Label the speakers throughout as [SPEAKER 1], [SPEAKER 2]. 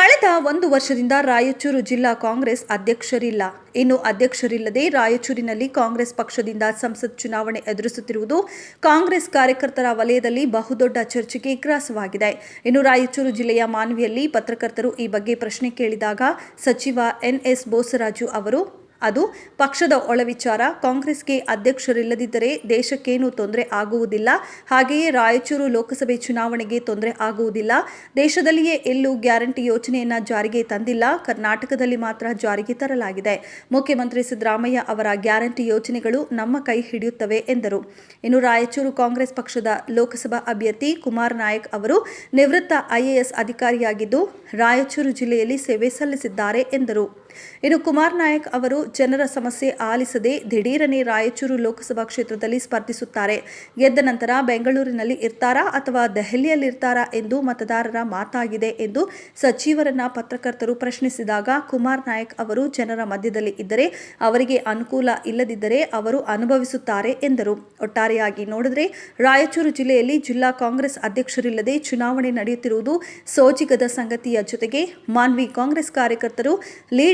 [SPEAKER 1] ಕಳೆದ ಒಂದು ವರ್ಷದಿಂದ ರಾಯಚೂರು ಜಿಲ್ಲಾ ಕಾಂಗ್ರೆಸ್ ಅಧ್ಯಕ್ಷರಿಲ್ಲ. ಇನ್ನು ಅಧ್ಯಕ್ಷರಿಲ್ಲದೆ ರಾಯಚೂರಿನಲ್ಲಿ ಕಾಂಗ್ರೆಸ್ ಪಕ್ಷದಿಂದ ಸಂಸತ್ ಚುನಾವಣೆ ಎದುರಿಸುತ್ತಿರುವುದು ಕಾಂಗ್ರೆಸ್ ಕಾರ್ಯಕರ್ತರ ವಲಯದಲ್ಲಿ ಬಹುದೊಡ್ಡ ಚರ್ಚೆಗೆ ಗ್ರಾಸವಾಗಿದೆ. ಇನ್ನು ರಾಯಚೂರು ಜಿಲ್ಲೆಯ ಮಾನವಿಯಲ್ಲಿ ಪತ್ರಕರ್ತರು ಈ ಬಗ್ಗೆ ಪ್ರಶ್ನೆ ಕೇಳಿದಾಗ ಸಚಿವ ಎನ್ಎಸ್ ಬೋಸರಾಜು ಅವರು ಅದು ಪಕ್ಷದ ಒಳ ವಿಚಾರ. ಕಾಂಗ್ರೆಸ್ಗೆ ಅಧ್ಯಕ್ಷರಿಲ್ಲದಿದ್ದರೆ ದೇಶಕ್ಕೇನು ತೊಂದರೆ ಆಗುವುದಿಲ್ಲ. ಹಾಗೆಯೇ ರಾಯಚೂರು ಲೋಕಸಭೆ ಚುನಾವಣೆಗೆ ತೊಂದರೆ ಆಗುವುದಿಲ್ಲ. ದೇಶದಲ್ಲಿಯೇ ಎಲ್ಲೂ ಗ್ಯಾರಂಟಿ ಯೋಜನೆಯನ್ನ ಜಾರಿಗೆ ತಂದಿಲ್ಲ. ಕರ್ನಾಟಕದಲ್ಲಿ ಮಾತ್ರ ಜಾರಿಗೆ ತರಲಾಗಿದೆ. ಮುಖ್ಯಮಂತ್ರಿ ಸಿದ್ದರಾಮಯ್ಯ ಅವರ ಗ್ಯಾರಂಟಿ ಯೋಜನೆಗಳು ನಮ್ಮ ಕೈ ಹಿಡಿಯುತ್ತವೆ ಎಂದರು. ಇನ್ನು ರಾಯಚೂರು ಕಾಂಗ್ರೆಸ್ ಪಕ್ಷದ ಲೋಕಸಭಾ ಅಭ್ಯರ್ಥಿ ಕುಮಾರ್ ನಾಯಕ್ ಅವರು ನಿವೃತ್ತ ಐಎಎಸ್ ಅಧಿಕಾರಿಯಾಗಿದ್ದು, ರಾಯಚೂರು ಜಿಲ್ಲೆಯಲ್ಲಿ ಸೇವೆ ಸಲ್ಲಿಸಿದ್ದಾರೆ ಎಂದರು. ಇನ್ನು ಕುಮಾರ್ ನಾಯಕ್ ಅವರು ಜನರ ಸಮಸ್ಯೆ ಆಲಿಸದೆ ದಿಢೀರನೆ ರಾಯಚೂರು ಲೋಕಸಭಾ ಕ್ಷೇತ್ರದಲ್ಲಿ ಸ್ಪರ್ಧಿಸುತ್ತಾರೆ. ಗೆದ್ದ ನಂತರ ಬೆಂಗಳೂರಿನಲ್ಲಿ ಇರ್ತಾರಾ ಅಥವಾ ದೆಹಲಿಯಲ್ಲಿರ್ತಾರಾ ಎಂದು ಮತದಾರರ ಮಾತಾಗಿದೆ ಎಂದು ಸಚಿವರನ್ನ ಪತ್ರಕರ್ತರು ಪ್ರಶ್ನಿಸಿದಾಗ ಕುಮಾರ್ ನಾಯಕ್ ಅವರು ಜನರ ಮಧ್ಯದಲ್ಲಿ ಇದ್ದರೆ ಅವರಿಗೆ ಅನುಕೂಲ ಇಲ್ಲದಿದ್ದರೆ ಅವರು ಅನುಭವಿಸುತ್ತಾರೆ ಎಂದರು. ಒಟ್ಟಾರೆಯಾಗಿ ನೋಡಿದರೆ ರಾಯಚೂರು ಜಿಲ್ಲೆಯಲ್ಲಿ ಜಿಲ್ಲಾ ಕಾಂಗ್ರೆಸ್ ಅಧ್ಯಕ್ಷರಿಲ್ಲದೆ ಚುನಾವಣೆ ನಡೆಯುತ್ತಿರುವುದು ಸೋಜಿಗದ ಸಂಗತಿಯ ಜೊತೆಗೆ ಮಾನ್ವಿ ಕಾಂಗ್ರೆಸ್ ಕಾರ್ಯಕರ್ತರು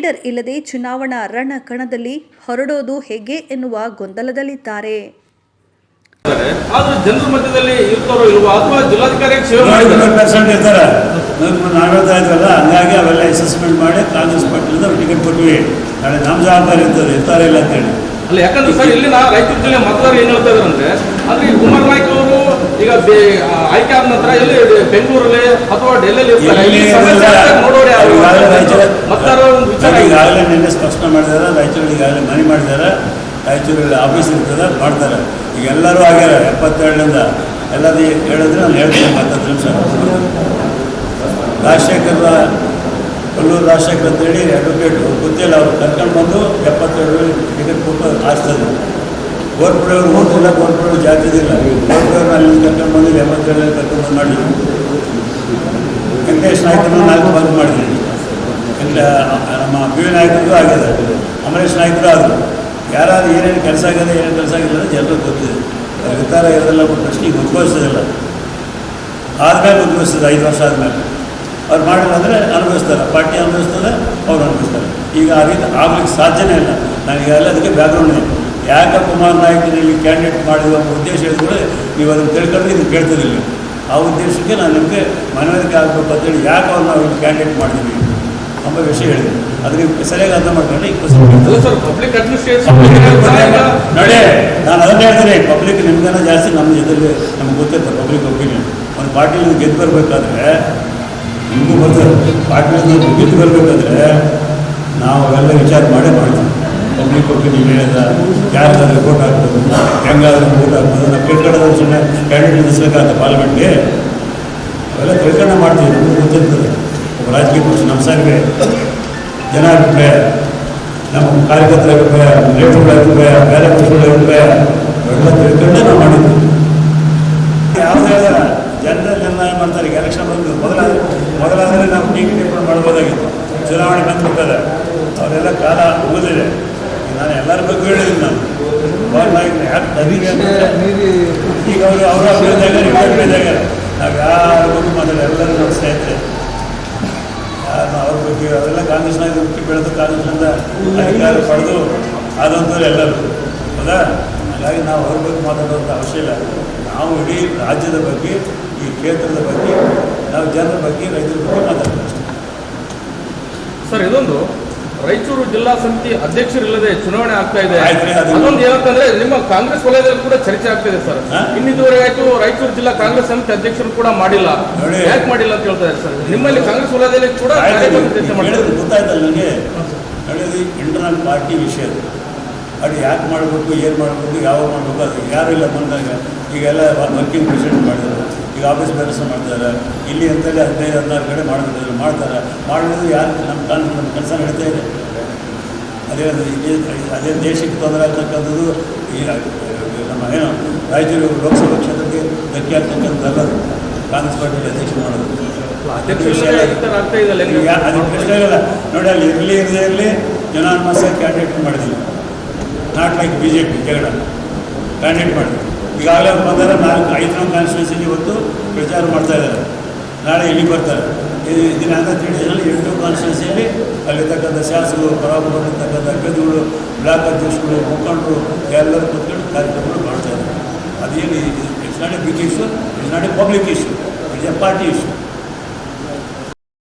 [SPEAKER 1] ಲೀಡರ್ ಇಲ್ಲದೆ ಚುನಾವಣಾ ರಣಕಣದಲ್ಲಿ ಹೊರಡೋದು ಹೇಗೆ ಎನ್ನುವ ಗೊಂದಲದಲ್ಲಿದ್ದಾರೆ.
[SPEAKER 2] ಆದ್ರೂ ಜನರ ಮಧ್ಯದಲ್ಲಿ ಇರ್ತಾರೋ ಇಲ್ವೋ ಅಥವಾ ಜಿಲ್ಲಾಧಿಕಾರಿ ಸೇವೆ ಮಾಡಿದ್ದಾರೆ.
[SPEAKER 3] ಹಂಡ್ರೆಡ್ ಪರ್ಸೆಂಟ್ ಇರ್ತಾರೆ. ನಾವು ಹೇಳ್ತಾ ಇದ್ರಲ್ಲ ಹಂಗಾಗಿ ಅವೆಲ್ಲ ಅಸೆಸ್ಮೆಂಟ್ ಮಾಡಿ ಕಾಂಗ್ರೆಸ್ ಪಕ್ಷದಿಂದ ಟಿಕೆಟ್ ಕೊಟ್ವಿ. ನಾಳೆ ನಮ್ಮ ಜವಾಬ್ದಾರಿ ಇರ್ತದೆ ಇರ್ತಾರೆ ಇಲ್ಲ ಅಂತೇಳಿ.
[SPEAKER 2] ಅಲ್ಲ ಯಾಕಂದ್ರೆ ಸರ್ ಇಲ್ಲಿನ ರಾಯಚೂರು ಜಿಲ್ಲೆ ಮತದಾರರು ಏನು ಹೇಳ್ತಾ ಇದ್ದಾರೆ ಅಂದ್ರೆ ಅಲ್ಲಿ ಈ ಕುಮಾರ್ ನಾಯ್ಕ ಅವರು ಈಗ ಆಯ್ಕೆ ಆದ ನಂತರ ಎಲ್ಲಿ ಬೆಂಗಳೂರಲ್ಲಿ ಅಥವಾ ಡೆಲ್ಲಿ ನೋಡೋರು ಯಾರು?
[SPEAKER 3] ಈಗಾಗಲೇ
[SPEAKER 2] ಒಂದು ವಿಚಾರ ಇದೆ.
[SPEAKER 3] ಈಗಾಗಲೇ ನಿನ್ನೆ ಸ್ಪಷ್ಟ ಮಾಡಿದಾರೆ ರಾಯಚೂರಲ್ಲಿ ಈಗಾಗಲೇ ಮನೆ ಮಾಡಿದ್ದಾರೆ. ರಾಯಚೂರಲ್ಲಿ ಆಫೀಸ್ ಇರ್ತದೆ ಮಾಡ್ತಾರೆ. ಈಗ ಎಲ್ಲರೂ ಆಗ್ಯಾರ ಎಪ್ಪತ್ತೆರಡರಿಂದ ಎಲ್ಲದು ಹೇಳಿದ್ರೆ ನಾನು ಹೇಳ್ತೀನಿ ಹತ್ತತ್ತು ನಿಮಿಷ. ರಾಜಶೇಖರ ಕೊಲ್ಲೂರು ರಾಜಶೇಖರ್ ಅಂತೇಳಿ ಅಡ್ವೊಕೇಟ್ ಗೊತ್ತಿಲ್ಲ ಅವ್ರು ಕರ್ಕೊಂಡು ಬಂದು ಎಪ್ಪತ್ತೆರಡು ಟಿಕೆಟ್ ಕೊಟ್ಟು ಆರಿಸ್ತದೆ ಗೋರ್ಪುರವ್ರು ಓದಿಲ್ಲ ಗೋರ್ಪುರವ್ರು ಜಾತಿದಿಲ್ಲ ಗೋರ್ಪುರವ್ರು ಅಲ್ಲಿ ಕರ್ಕೊಂಡು ಬಂದು ಎಪ್ಪತ್ತೇಳರಲ್ಲಿ ಕರ್ಕೊಂಡು ಮಾಡಿದ್ವಿ ವೆಂಕಟೇಶ್ ನಾಯ್ಕರನ್ನು ನಾಲ್ಕು ಬಂದ್ ಮಾಡಿದ್ವಿ ಇಲ್ಲ ನಮ್ಮ ಬಿ ವಿ ನಾಯಕರಿಗೂ ಆಗಿದೆ ಅಮರೇಶ್ ನಾಯ್ಕರು ಆದರು. ಯಾರಾದ್ರೂ ಏನೇನು ಕೆಲಸ ಆಗಿದೆ ಏನೇನು ಕೆಲಸ ಆಗಿಲ್ಲ ಎಲ್ಲರಿಗೂ ಗೊತ್ತಿದೆ. ಇರ್ತಾರ ಇರೋದಿಲ್ಲ ಪ್ರಶ್ನೆಗೆ ಉದ್ಭವಿಸೋದಿಲ್ಲ ಆದಮೇಲೆ ಉದ್ಭವಿಸ್ತದೆ ಐದು ವರ್ಷ ಆದಮೇಲೆ. ಅವ್ರು ಮಾಡಿಲ್ಲ ಅಂದರೆ ಅನುಭವಿಸ್ತಾರೆ, ಪಾರ್ಟಿ ಅನುಭವಿಸ್ತದೆ ಅವ್ರು ಅನುಭವಿಸ್ತಾರೆ. ಈಗ ಆ ರೀತಿ ಆಗ್ಲಿಕ್ಕೆ ಸಾಧ್ಯನೇ ಇಲ್ಲ. ನನಗೆ ಎಲ್ಲ ಅದಕ್ಕೆ ಬ್ಯಾಕ್ಗ್ರೌಂಡ್ ಇದೆ. ಯಾಕೆ ಕುಮಾರ್ ನಾಯಕನಲ್ಲಿ ಕ್ಯಾಂಡಿಡೇಟ್ ಮಾಡಿದ ಒಂದು ಉದ್ದೇಶ ಹೇಳಿದ್ರೆ ನೀವು ಅದನ್ನು ತಿಳ್ಕೊಂಡು ನೀವು ಕೇಳ್ತಿರಲಿಲ್ಲ ಆ ಉದ್ದೇಶಕ್ಕೆ ನಾನು ನಿಮಗೆ ಮನವರಿಕೆ ಆಗಬೇಕು ಅಂತೇಳಿ ಯಾಕೆ ಅವ್ರು ನಾವು ಇಲ್ಲಿ ಕ್ಯಾಂಡಿಡೇಟ್ ಮಾಡಿದ್ವಿ ಎಂಬ ವಿಷಯ ಹೇಳಿದೆ. ಅದಕ್ಕೆ ಸರಿಯಾಗಿ ಅರ್ಥ ಮಾಡ್ಕೊಂಡ್ರೆ ಇಪ್ಪತ್ತು
[SPEAKER 2] ಅಲ್ಲ ಸರ್ ಪಬ್ಲಿಕ್ ಅಡ್ಮಿನಿಸ್ಟ್ರೇಷನ್
[SPEAKER 3] ನೋಡಿ ನಾನು ಅದನ್ನ ಹೇಳ್ತೀನಿ. ಪಬ್ಲಿಕ್ ನಿಮ್ಗೇನೋ ಜಾಸ್ತಿ ನಮ್ಮ ಇದರಲ್ಲಿ ನಮ್ಗೆ ಗೊತ್ತಿರ್ತದೆ ಪಬ್ಲಿಕ್ ಒಪಿನಿಯನ್ ಒಂದು ಪಾರ್ಟಿಲಿ ಗೆದ್ದು ಬರಬೇಕಾದ್ರೆ ನಿಮಗೂ ಬರ್ತದೆ ಪಾರ್ಟಿಲಿಂದ ಗೆದ್ದು ಬರಬೇಕಾದ್ರೆ ನಾವು ಅವೆಲ್ಲ ವಿಚಾರ ಮಾಡೇ ಮಾಡ್ತೀವಿ. ಪಬ್ಲಿಕ್ ಒಪಿನಿಯನ್ ಹೇಳಿದ ಯಾರಿಗಾದ್ರೂ ವೋಟ್ ಹಾಕ್ಬೋದು, ಹೆಂಗಾದ್ರೂ ವೋಟ್ ಹಾಕ್ಬೋದು. ನಾವು ಕೇಳ್ಕೊಳ್ಳೋದು ಸುಮ್ಮನೆ ಕ್ಯಾಂಡಿಡೇಟ್ ನಿಲ್ಲಿಸ್ಬೇಕಾಗತ್ತೆ ಪಾರ್ಲಿಮೆಂಟ್ಗೆ ಅವೆಲ್ಲ ತಿಳ್ಕೊಂಡ ಮಾಡ್ತೀವಿ, ನಮಗೆ ಗೊತ್ತಿರ್ತದೆ. ಒಬ್ಬ ರಾಜಕೀಯ ಪಕ್ಷ ನಮ್ಮ ಸಾರಿಗೆ ಜನ ಅಭಿಪ್ರಾಯ ನಮ್ಮ ಕಾರ್ಯಕರ್ತರ ಅಭಿಪ್ರಾಯ ಲೇಖಕರ ಅಭಿಪ್ರಾಯ, ಬೇರೆ ಪಕ್ಷಗಳ ಅಭಿಪ್ರಾಯ, ಅವೆಲ್ಲ ತಿಳ್ಕೊಂಡೇ ನಾವು ಮಾಡಿದ್ವಿ. ಯಾವುದೇ ಮಾಡ್ತಾರೆ, ಈಗ ಎಲೆಕ್ಷನ್ ಬಂದು ಮೊದಲಾದ್ರೆ ಮೊದಲಾದರೆ ನಾವು ಟೀಕೆ ಟಿಪ್ಪಣಿ ಮಾಡ್ಬೋದಾಗಿತ್ತು. ಚುನಾವಣೆ ಬಂದ್ಬಿಟ್ಟದೆ, ಅವರೆಲ್ಲ ಕಾಲ ಮುಗಿದಿದೆ. ನಾನು ಎಲ್ಲರ ಬಗ್ಗೆ ಹೇಳಿದ್ದೀನಿ ನಾನು. ಈಗ ಅವರು ಅವರ ಅಭಿವೃದ್ಧಿ ಇವ್ರ ಅಭಿವೃದ್ಧಿಯಾಗ ನಾವು ಯಾರ ಬಗ್ಗೆ ಮಾತಾಡಿ ಎಲ್ಲರೂ ನಮ್ಮ ಸ್ನೇಹಿತರೆ. ಯಾರು ಅವ್ರ ಬಗ್ಗೆ ಅವೆಲ್ಲ ಕಾಂಗ್ರೆಸ್ನಾಗ ಹುಟ್ಟಿ ಬೆಳೆದು ಕಾಂಗ್ರೆಸ್ನಿಂದ ಅಧಿಕಾರ ಪಡೆದು ಆದಂಥವ್ರು ಎಲ್ಲರೂ. ಹೌದಾ? ಹಾಗಾಗಿ ನಾವು ಅವ್ರ ಬಗ್ಗೆ ಮಾತಾಡುವಂಥ ಅವಶ್ಯ ಇಲ್ಲ. ನಾವು ಇಡೀ ರಾಜ್ಯದ ಬಗ್ಗೆ ಈ ಕ್ಷೇತ್ರದ ಬಗ್ಗೆ ನಾವು ಜನರ ಬಗ್ಗೆ ರೈತರ ಬಗ್ಗೆ ಮಾತಾಡ್ತೀವಿ
[SPEAKER 2] ಸರ್ ಇದೊಂದು ರಾಯಚೂರು ಜಿಲ್ಲಾ ಸಮಿತಿ ಅಧ್ಯಕ್ಷರಿಲ್ಲದೆ ಚುನಾವಣೆ ಆಗ್ತಾ ಇದೆ. ಅದೊಂದು ಏನಂತಂದ್ರೆ ನಿಮ್ಮ ಕಾಂಗ್ರೆಸ್ ವಲಯದಲ್ಲಿ ಕೂಡ ಚರ್ಚೆ ಆಗ್ತಾ ಇದೆ ಸರ್? ಇನ್ನಿದುವರೆಗೆ ಆಯ್ತು ರಾಯಚೂರು ಜಿಲ್ಲಾ ಕಾಂಗ್ರೆಸ್ ಸಮಿತಿ ಅಧ್ಯಕ್ಷರು ಕೂಡ ಮಾಡಿಲ್ಲ. ಯಾಕೆ ಮಾಡಿಲ್ಲ ಅಂತ ಹೇಳ್ತಾ ಇದ್ದಾರೆ ಸರ್ ನಿಮ್ಮಲ್ಲಿ ಕಾಂಗ್ರೆಸ್ ವಲಯದಲ್ಲಿ ಕೂಡ ಚರ್ಚೆ
[SPEAKER 3] ಗೊತ್ತಾಯ್ತಲ್ಲ ನನಗೆ. ನಡೆಯೋದು ಇಂಟರ್ನಲ್ ಪಾರ್ಟಿ ವಿಷಯ ಅದು. ಅದು ಯಾಕೆ ಮಾಡಬೇಕು ಏನು ಮಾಡಬೇಕು ಯಾವಾಗ ಮಾಡಬೇಕು ಅದು ಯಾರು ಇಲ್ಲ ಬಂದಾಗ ಈಗೆಲ್ಲ ವರ್ಕಿಂಗ್ ಪ್ರೆಸಿಡೆಂಟ್ ಮಾಡಿದ್ದಾರೆ ಈಗ ಆಫೀಸ್ ಕೆಲಸ ಮಾಡ್ತಾರೆ ಇಲ್ಲಿ ಅಂತಲೇ ಹದಿನೈದು ಹದಿನಾರು ಕಡೆ ಮಾಡಿದ್ರು ಮಾಡ್ತಾರೆ. ಮಾಡೋದು ಯಾರು ನಮ್ಮ ಕಾಲ ನಮ್ಮ ಕೆಲಸ ನಡೀತಾ ಇದೆ. ಅದೇ ಇಲ್ಲಿ ಅದೇ ದೇಶಕ್ಕೆ ತೊಂದರೆ ಆಗ್ತಕ್ಕಂಥದ್ದು ಈ ನಮ್ಮ ಏನು ರಾಯಚೂರು ಲೋಕಸಭಾ ಕ್ಷೇತ್ರಕ್ಕೆ ಧಕ್ಕೆ ಆಗ್ತಕ್ಕಂಥದ್ದಲ್ಲ ಕಾಂಗ್ರೆಸ್ ಪಾರ್ಟಿಯಲ್ಲಿ ಅಧ್ಯಕ್ಷ ಮಾಡೋದು. ಅದು. ಪ್ರಶ್ನೆ ಇಲ್ಲ ನೋಡಿ ಅಲ್ಲಿ ಇರಲಿ ಇರದೇ ಇರಲಿ ಜನಾನ್ಮಾಸ ಕ್ಯಾಂಡಿಡೇಟ್ ಮಾಡಿದ್ವಿ not like B J P ಜಗಳ ಕ್ಯಾಂಡಿಡೇಟ್ ಮಾಡಿದ್ವಿ ಈಗಾಗಲೇ ಅವ್ರು ಬಂದರೆ ನಾಲ್ಕು ಐದು ಕಾನ್ಸ್ಟಿಟ್ಯೂನ್ಸಿಗೆ ಇವತ್ತು ಪ್ರಚಾರ ಮಾಡ್ತಾ ಇದ್ದಾರೆ ನಾಳೆ ಇಲ್ಲಿಗೆ ಬರ್ತಾರೆ ಇದನ್ನ ಅಂತ ತಿಳಿದಲ್ಲಿ ಎಂಟು ಕಾನ್ಸ್ಟಿಟ್ಯೂನ್ಸಿಯಲ್ಲಿ ಅಲ್ಲಿರ್ತಕ್ಕಂಥ ಶಾಸಕರು ಪರಾಭವ ಬಂದಿರ್ತಕ್ಕಂಥ ಅಭ್ಯರ್ಥಿಗಳು ಬ್ಲಾಕ್ ಅಧ್ಯಕ್ಷರು ಮುಖಂಡರು ಎಲ್ಲರೂ ಕೂತ್ಕೊಂಡು ಕಾರ್ಯಕ್ರಮಗಳು ಮಾಡ್ತಾ ಇದ್ದಾರೆ ಅದೇನು it's not a big issue it's not a public issue it's a party issue